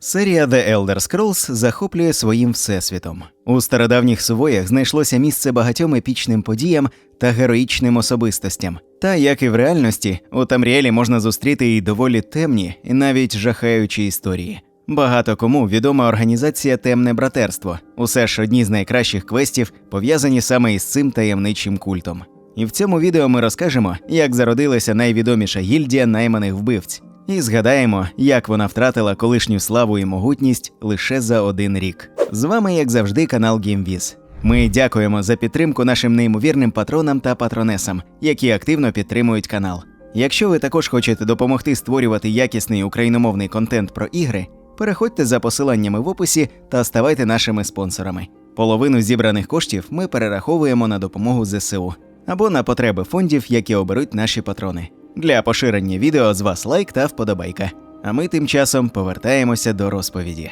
Серія The Elder Scrolls захоплює своїм всесвітом. У стародавніх сувоях знайшлося місце багатьом епічним подіям та героїчним особистостям. Та як і в реальності, у Тамріелі можна зустріти і доволі темні, і навіть жахаючі історії. Багато кому відома організація Темне братерство. Усе ж одні з найкращих квестів пов'язані саме із цим таємничим культом. І в цьому відео ми розкажемо, як зародилася найвідоміша гільдія найманих вбивць, і згадаємо, як вона втратила колишню славу і могутність лише за один рік. З вами, як завжди, канал GameViz. Ми дякуємо за підтримку нашим неймовірним патронам та патронесам, які активно підтримують канал. Якщо ви також хочете допомогти створювати якісний україномовний контент про ігри, переходьте за посиланнями в описі та ставайте нашими спонсорами. Половину зібраних коштів ми перераховуємо на допомогу ЗСУ або на потреби фондів, які оберуть наші патрони. Для поширення відео з вас лайк та вподобайка. А ми тим часом повертаємося до розповіді.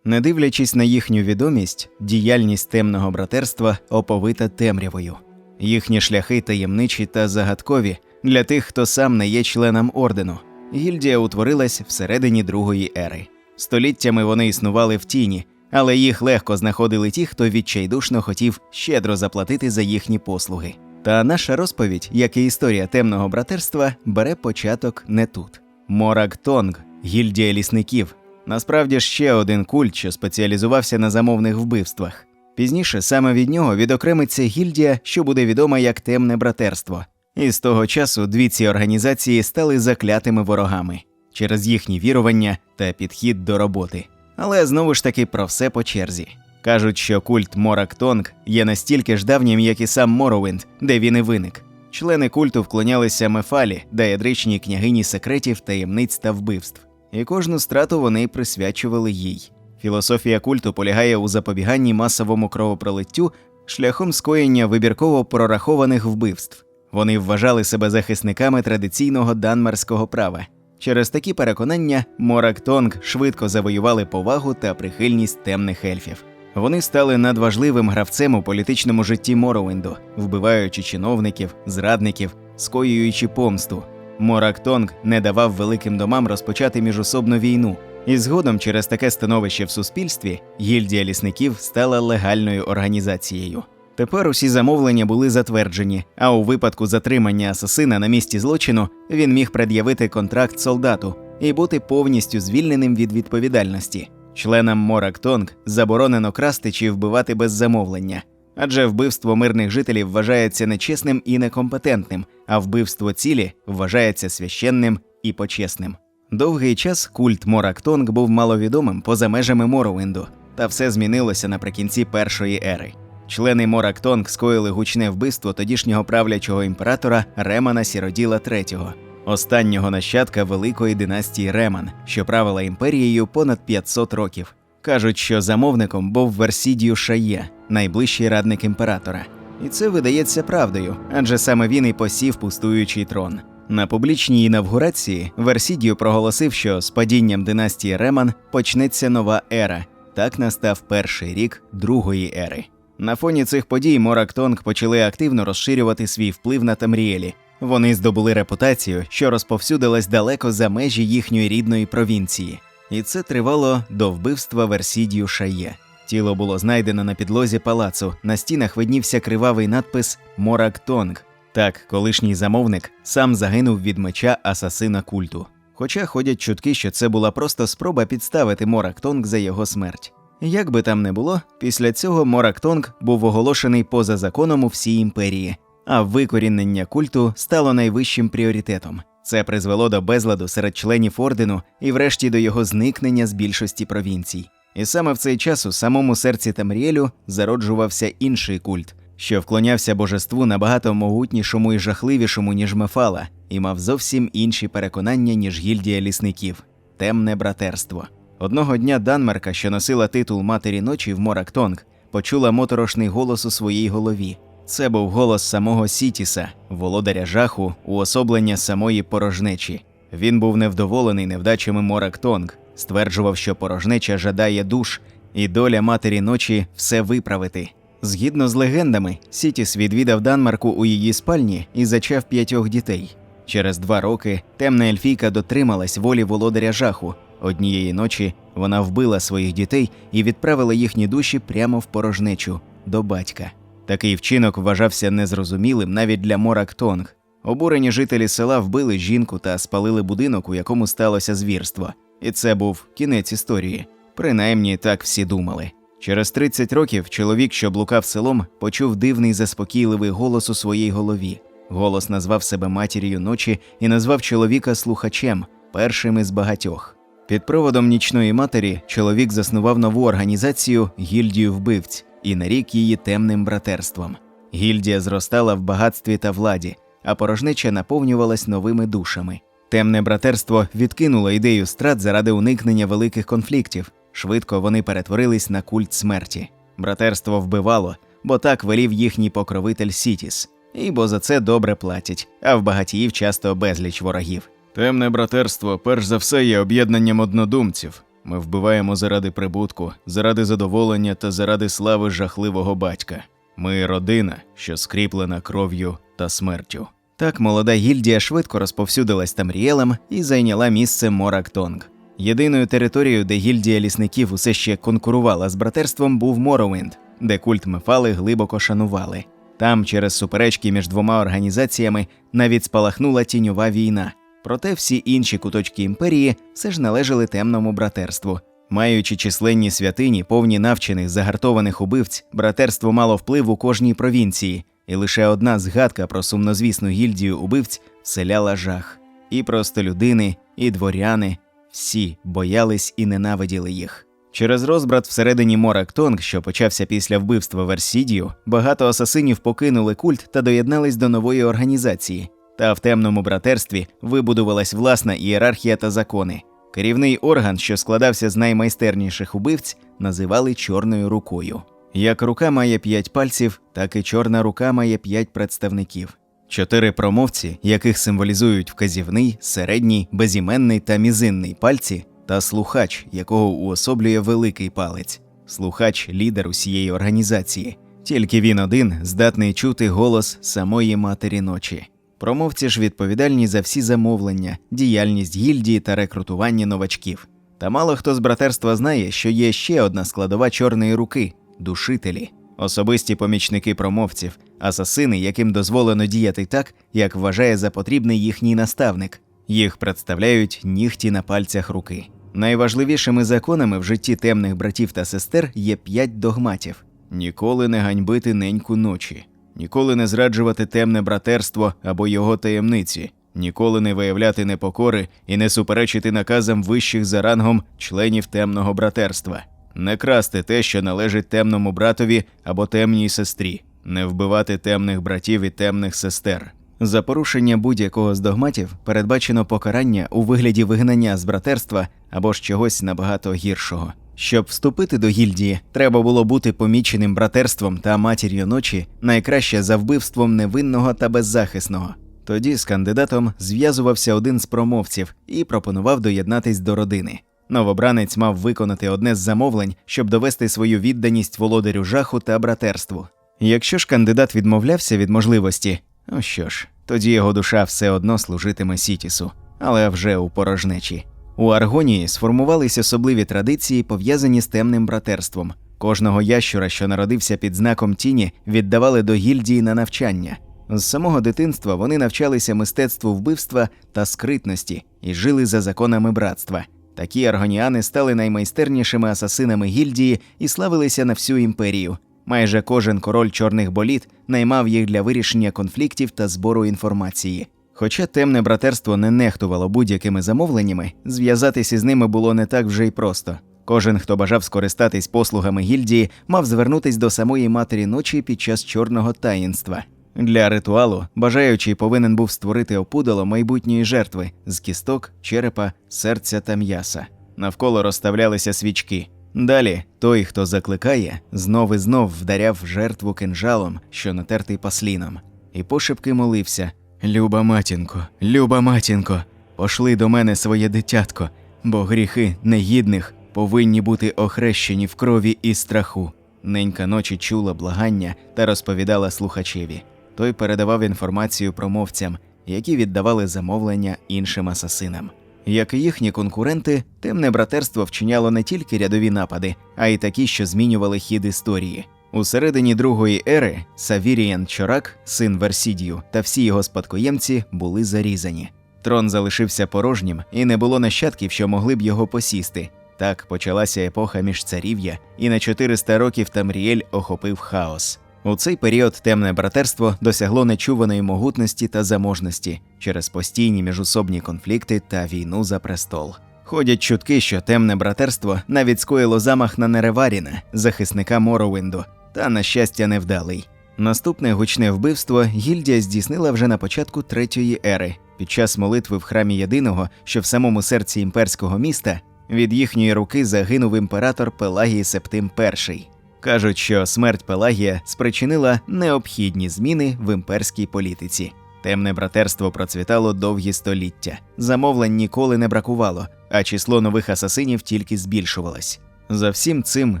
Не дивлячись на їхню відомість, діяльність темного братерства оповита темрявою. Їхні шляхи таємничі та загадкові для тих, хто сам не є членом ордену. Гільдія утворилась всередині другої ери. Століттями вони існували в тіні, але їх легко знаходили ті, хто відчайдушно хотів щедро заплатити за їхні послуги. Та наша розповідь, як і історія темного братерства, бере початок не тут. Морак Тонг, гільдія лісників, насправді ще один культ, що спеціалізувався на замовних вбивствах. Пізніше саме від нього відокремиться гільдія, що буде відома як темне братерство. І з того часу дві ці організації стали заклятими ворогами через їхні вірування та підхід до роботи. Але знову ж таки про все по черзі. Кажуть, що культ Морак Тонг є настільки ж давнім, як і сам Моровинд, де він і виник. Члени культу вклонялися Мефалі, даєдричній княгині секретів, таємниць та вбивств, і кожну страту вони присвячували їй. Філософія культу полягає у запобіганні масовому кровопролиттю шляхом скоєння вибірково прорахованих вбивств. Вони вважали себе захисниками традиційного данмарського права. Через такі переконання Морак Тонг швидко завоювали повагу та прихильність темних ельфів. Вони стали надважливим гравцем у політичному житті Моровинду, вбиваючи чиновників, зрадників, скоюючи помсту. Морак Тонг не давав великим домам розпочати міжособну війну, і згодом через таке становище в суспільстві гільдія лісників стала легальною організацією. Тепер усі замовлення були затверджені, а у випадку затримання асасина на місці злочину він міг пред'явити контракт солдату і бути повністю звільненим від відповідальності. Членам Морак Тонг заборонено красти чи вбивати без замовлення, адже вбивство мирних жителів вважається нечесним і некомпетентним, а вбивство цілі вважається священним і почесним. Довгий час культ Морак Тонг був маловідомим поза межами Моровинду, та все змінилося наприкінці першої ери. Члени Морак Тонг скоїли гучне вбивство тодішнього правлячого імператора Ремана Сіроділа III, останнього нащадка великої династії Реман, що правила імперією понад 500 років. Кажуть, що замовником був Версідію Шає, найближчий радник імператора. І це видається правдою, адже саме він і посів пустуючий трон. На публічній інавгурації Версідію проголосив, що з падінням династії Реман почнеться нова ера. Так настав перший рік другої ери. На фоні цих подій Морак Тонг почали активно розширювати свій вплив на Тамріелі. Вони здобули репутацію, що розповсюдилась далеко за межі їхньої рідної провінції, і це тривало до вбивства Версідію Шає. Тіло було знайдено на підлозі палацу. На стінах виднівся кривавий надпис Морак Тонг. Так, колишній замовник сам загинув від меча асасина культу. Хоча ходять чутки, що це була просто спроба підставити Морак Тонг за його смерть. Як би там не було, після цього Морак Тонг був оголошений поза законом у всій імперії, а викорінення культу стало найвищим пріоритетом. Це призвело до безладу серед членів ордену і, врешті, до його зникнення з більшості провінцій. І саме в цей час у самому серці Тамріелю зароджувався інший культ, що вклонявся божеству набагато могутнішому і жахливішому, ніж Мефала, і мав зовсім інші переконання, ніж гільдія лісників темне братерство. Одного дня Данмарка, що носила титул матері ночі в Морактонг, почула моторошний голос у своїй голові. Це був голос самого Сітіса, володаря жаху, уособлення самої порожнечі. Він був невдоволений невдачами Морактонг, стверджував, що порожнеча жадає душ, і доля матері ночі все виправити. Згідно з легендами, Сітіс відвідав Данмарку у її спальні і зачав п'ятьох дітей. Через два роки темна ельфійка дотрималась волі володаря жаху, Однієї ночі вона вбила своїх дітей і відправила їхні душі прямо в порожнечу до батька. Такий вчинок вважався незрозумілим навіть для Морак Тонг. Обурені жителі села вбили жінку та спалили будинок, у якому сталося звірство. І це був кінець історії. Принаймні так всі думали. Через 30 років чоловік, що блукав селом, почув дивний заспокійливий голос у своїй голові. Голос назвав себе матір'ю ночі і назвав чоловіка слухачем, першим із багатьох. Під проводом нічної матері чоловік заснував нову організацію гільдію вбивць і нарік її темним братерством. Гільдія зростала в багатстві та владі, а порожнеча наповнювалась новими душами. Темне братерство відкинуло ідею страт заради уникнення великих конфліктів. Швидко вони перетворились на культ смерті. Братерство вбивало, бо так велів їхній покровитель Сітіс, і бо за це добре платять, а в багатіїв часто безліч ворогів. Темне братерство, перш за все, є об'єднанням однодумців. Ми вбиваємо заради прибутку, заради задоволення та заради слави жахливого батька. Ми родина, що скріплена кров'ю та смертю. Так молода гільдія швидко розповсюдилась Тамріелем і зайняла місце Морактонг. Єдиною територією, де гільдія лісників усе ще конкурувала з братерством, був Моровинд, де культ Мефали глибоко шанували. Там, через суперечки між двома організаціями, навіть спалахнула тіньова війна. Проте всі інші куточки імперії все ж належали темному братерству. Маючи численні святині, повні навчених загартованих убивць, братерство мало вплив у кожній провінції, і лише одна згадка про сумнозвісну гільдію убивць вселяла жах. І простолюдини, і дворяни всі боялись і ненавиділи їх. Через розбрат всередині Морактонг, що почався після вбивства Версідію, багато асасинів покинули культ та доєднались до нової організації. Та в темному братерстві вибудувалась власна ієрархія та закони. Керівний орган, що складався з наймайстерніших убивць, називали чорною рукою. Як рука має п'ять пальців, так і чорна рука має п'ять представників. Чотири промовці, яких символізують вказівний, середній, безіменний та мізинний пальці, та слухач, якого уособлює великий палець. Слухач лідер усієї організації. Тільки він один здатний чути голос самої матері ночі. Промовці ж відповідальні за всі замовлення, діяльність гільдії та рекрутування новачків. Та мало хто з братерства знає, що є ще одна складова чорної руки душителі, особисті помічники промовців, асасини, яким дозволено діяти так, як вважає за потрібний їхній наставник. Їх представляють нігті на пальцях руки. Найважливішими законами в житті темних братів та сестер є п'ять догматів: ніколи не ганьбити неньку ночі, ніколи не зраджувати темне братерство або його таємниці, ніколи не виявляти непокори і не суперечити наказам вищих за рангом членів темного братерства, не красти те, що належить темному братові або темній сестрі, не вбивати темних братів і темних сестер. За порушення будь-якого з догматів передбачено покарання у вигляді вигнання з братерства або ж чогось набагато гіршого. Щоб вступити до гільдії, треба було бути поміченим братерством та матір'ю ночі найкраще за вбивством невинного та беззахисного. Тоді з кандидатом зв'язувався один з промовців і пропонував доєднатись до родини. Новобранець мав виконати одне з замовлень, щоб довести свою відданість володарю жаху та братерству. Якщо ж кандидат відмовлявся від можливості, ну що ж, тоді його душа все одно служитиме Сітісу, але вже у порожнечі. У Аргонії сформувались особливі традиції, пов'язані з темним братерством. Кожного ящура, що народився під знаком тіні, віддавали до гільдії на навчання. З самого дитинства вони навчалися мистецтву вбивства та скритності і жили за законами братства. Такі аргоніани стали наймайстернішими асасинами гільдії і славилися на всю імперію. Майже кожен король чорних боліт наймав їх для вирішення конфліктів та збору інформації. Хоча темне братерство не нехтувало будь-якими замовленнями, зв'язатися з ними було не так вже й просто. Кожен, хто бажав скористатись послугами гільдії, мав звернутись до самої матері ночі під час чорного таїнства. Для ритуалу бажаючий повинен був створити опудало майбутньої жертви з кісток, черепа, серця та м'яса. Навколо розставлялися свічки. Далі той, хто закликає, знов і знов вдаряв жертву кинжалом, що натертий пасліном, і пошепки молився: Люба матінко, люба матінко, пошли до мене своє дитятко, бо гріхи негідних повинні бути охрещені в крові і страху. Ненька ночі чула благання та розповідала слухачеві. Той передавав інформацію промовцям, які віддавали замовлення іншим асасинам. Як і їхні конкуренти, темне братерство вчиняло не тільки рядові напади, а й такі, що змінювали хід історії. У середині другої ери Савіріян Чорак, син Версідію, та всі його спадкоємці були зарізані. Трон залишився порожнім, і не було нащадків, що могли б його посісти. Так почалася епоха міжцарів'я, і на 400 років Тамріель охопив хаос. У цей період темне братерство досягло нечуваної могутності та заможності через постійні міжусобні конфлікти та війну за престол. Ходять чутки, що темне братерство навіть скоїло замах на Нереваріна, захисника Моровинду, та, на щастя, невдалий. Наступне гучне вбивство гільдія здійснила вже на початку третьої ери, під час молитви в храмі єдиного, що в самому серці імперського міста, від їхньої руки загинув імператор Пелагій Септим І. Кажуть, що смерть Пелагія спричинила необхідні зміни в імперській політиці. Темне братерство процвітало довгі століття. Замовлень ніколи не бракувало, а число нових асасинів тільки збільшувалось. За всім цим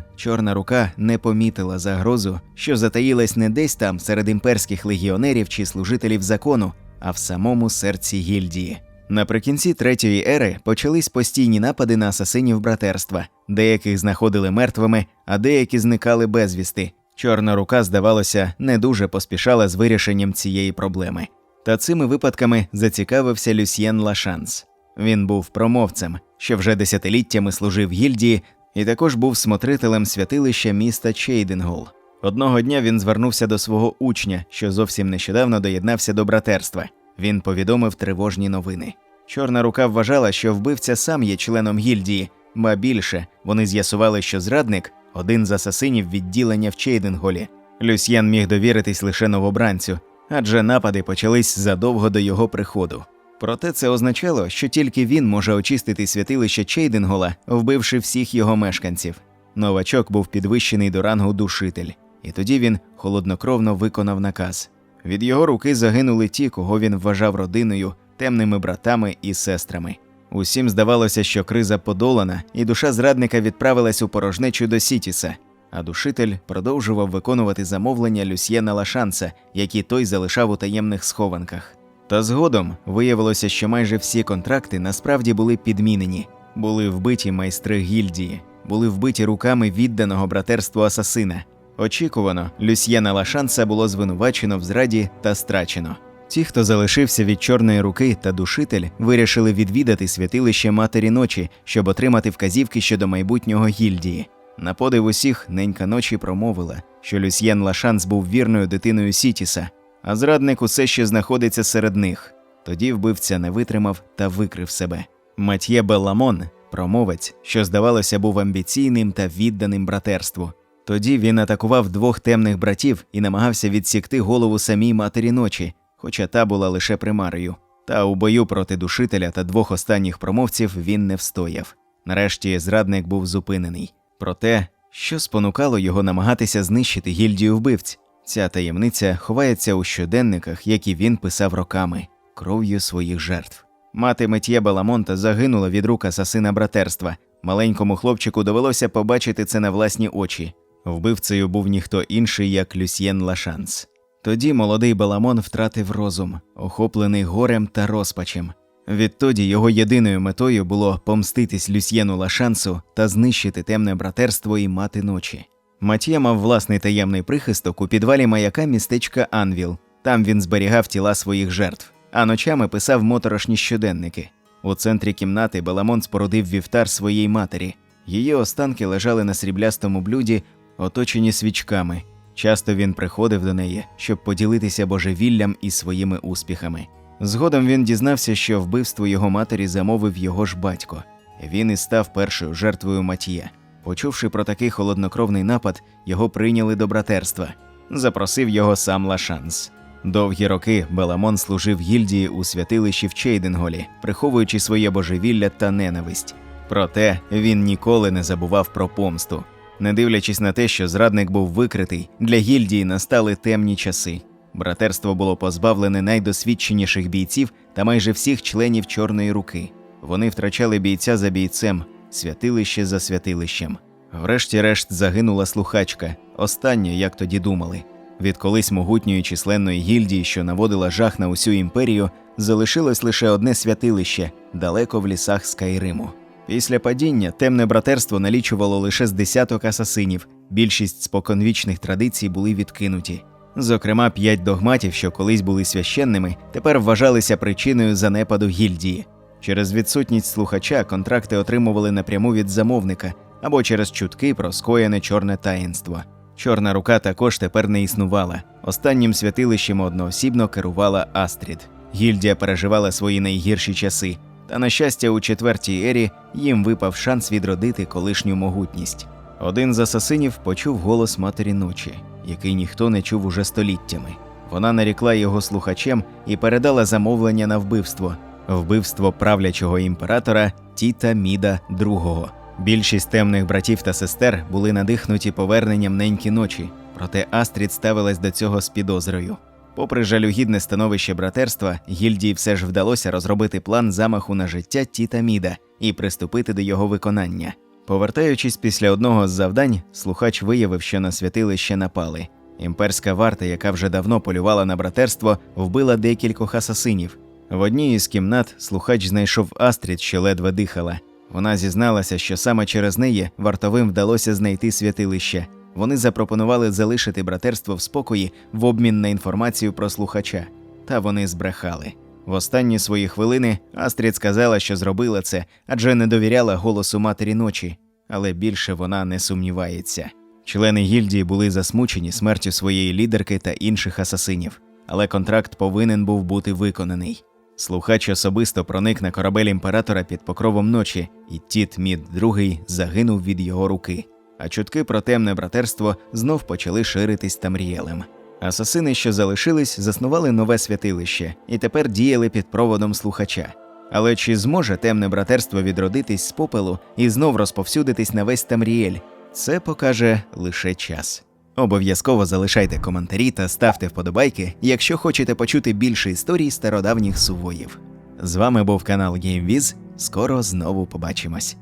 чорна рука не помітила загрозу, що затаїлась не десь там серед імперських легіонерів чи служителів закону, а в самому серці гільдії. Наприкінці третьої ери почались постійні напади на асасинів братерства. Деяких знаходили мертвими, а деякі зникали безвісти. Чорна рука, здавалося, не дуже поспішала з вирішенням цієї проблеми. Та цими випадками зацікавився Люсьєн Лашанс. Він був промовцем, що вже десятиліттями служив гільдії, і також був смотрителем святилища міста Чейдингол. Одного дня він звернувся до свого учня, що зовсім нещодавно доєднався до братерства. Він повідомив тривожні новини. Чорна рука вважала, що вбивця сам є членом гільдії, ба більше вони з'ясували, що зрадник один з асасинів відділення в Чейденголі. Люсьєн міг довіритись лише новобранцю, адже напади почались задовго до його приходу. Проте це означало, що тільки він може очистити святилище Чейденгола, вбивши всіх його мешканців. Новачок був підвищений до рангу душитель, і тоді він холоднокровно виконав наказ. Від його руки загинули ті, кого він вважав родиною, темними братами і сестрами. Усім здавалося, що криза подолана, і душа зрадника відправилась у порожнечу до Сітіса, а душитель продовжував виконувати замовлення Люсьєна Лашанса, які той залишав у таємних схованках. Та згодом виявилося, що майже всі контракти насправді були підмінені, були вбиті майстри гільдії, були вбиті руками відданого братерству асасина. Очікувано, Люсьєна Лашанса було звинувачено в зраді та страчено. Ті, хто залишився від чорної руки та душитель, вирішили відвідати святилище Матері ночі, щоб отримати вказівки щодо майбутнього гільдії. На подив усіх ненька ночі промовила, що Люсьєн Лашанс був вірною дитиною Сітіса, а зрадник усе ще знаходиться серед них. Тоді вбивця не витримав та викрив себе. Матьє Белламон, промовець, що здавалося, був амбіційним та відданим братерству. Тоді він атакував двох темних братів і намагався відсікти голову самій матері ночі, хоча та була лише примарою. Та у бою проти душителя та двох останніх промовців він не встояв. Нарешті зрадник був зупинений. Проте, що спонукало його намагатися знищити гільдію вбивць, ця таємниця ховається у щоденниках, які він писав роками, кров'ю своїх жертв. Мати Метьє Баламонта загинула від рук асасина братерства. Маленькому хлопчику довелося побачити це на власні очі. Вбивцею був ніхто інший, як Люсьєн Лашанс. Тоді молодий Баламон втратив розум, охоплений горем та розпачем. Відтоді його єдиною метою було помститись Люсьєну Лашансу та знищити темне братерство і мати ночі. Матія мав власний таємний прихисток у підвалі маяка містечка Анвіл. Там він зберігав тіла своїх жертв, а ночами писав моторошні щоденники. У центрі кімнати Баламон спорудив вівтар своїй матері. Її останки лежали на сріблястому блюді, оточені свічками. Часто він приходив до неї, щоб поділитися божевіллям і своїми успіхами. Згодом він дізнався, що вбивство його матері замовив його ж батько. Він і став першою жертвою Матія. Почувши про такий холоднокровний напад, його прийняли до братерства. Запросив його сам Лашанс. Довгі роки Беламон служив гільдії у святилищі в Чейденголі, приховуючи своє божевілля та ненависть. Проте він ніколи не забував про помсту. Не дивлячись на те, що зрадник був викритий, для гільдії настали темні часи. Братерство було позбавлене найдосвідченіших бійців та майже всіх членів Чорної руки. Вони втрачали бійця за бійцем, святилище за святилищем. Врешті-решт загинула слухачка, остання, як тоді думали. Від колись могутньої численної гільдії, що наводила жах на усю імперію, залишилось лише одне святилище далеко в лісах Скайриму. Після падіння темне братерство налічувало лише з десяток асасинів. Більшість споконвічних традицій були відкинуті. Зокрема, п'ять догматів, що колись були священними, тепер вважалися причиною занепаду гільдії. Через відсутність слухача контракти отримували напряму від замовника або через чутки про скоєне чорне таїнство. Чорна рука також тепер не існувала. Останнім святилищем одноосібно керувала Астрід. Гільдія переживала свої найгірші часи, та, на щастя, у четвертій ері їм випав шанс відродити колишню могутність. Один з асасинів почув голос матері ночі, який ніхто не чув уже століттями. Вона нарікла його слухачем і передала замовлення на вбивство вбивство правлячого імператора Тіта Міда II. Більшість темних братів та сестер були надихнуті поверненням неньки ночі, проте Астрід ставилась до цього з підозрою. Попри жалюгідне становище братерства, гільдії все ж вдалося розробити план замаху на життя Тіта Міда і приступити до його виконання. Повертаючись після одного з завдань, слухач виявив, що на святилище напали. Імперська варта, яка вже давно полювала на братерство, вбила декількох асасинів. В одній із кімнат слухач знайшов Астрід, що ледве дихала. Вона зізналася, що саме через неї вартовим вдалося знайти святилище. Вони запропонували залишити братерство в спокої в обмін на інформацію про слухача. Та вони збрехали. В останні свої хвилини Астрід сказала, що зробила це, адже не довіряла голосу матері ночі, але більше вона не сумнівається. Члени гільдії були засмучені смертю своєї лідерки та інших асасинів, але контракт повинен був бути виконаний. Слухач особисто проник на корабель імператора під покровом ночі, і Тіт Мід II загинув від його руки. А чутки про темне братерство знов почали ширитись Тамрієлем. Асасини, що залишились, заснували нове святилище і тепер діяли під проводом слухача. Але чи зможе темне братерство відродитись з попелу і знов розповсюдитись на весь Тамріель? Це покаже лише час. Обов'язково залишайте коментарі та ставте вподобайки, якщо хочете почути більше історій стародавніх сувоїв. З вами був канал GameViz. Скоро знову побачимось.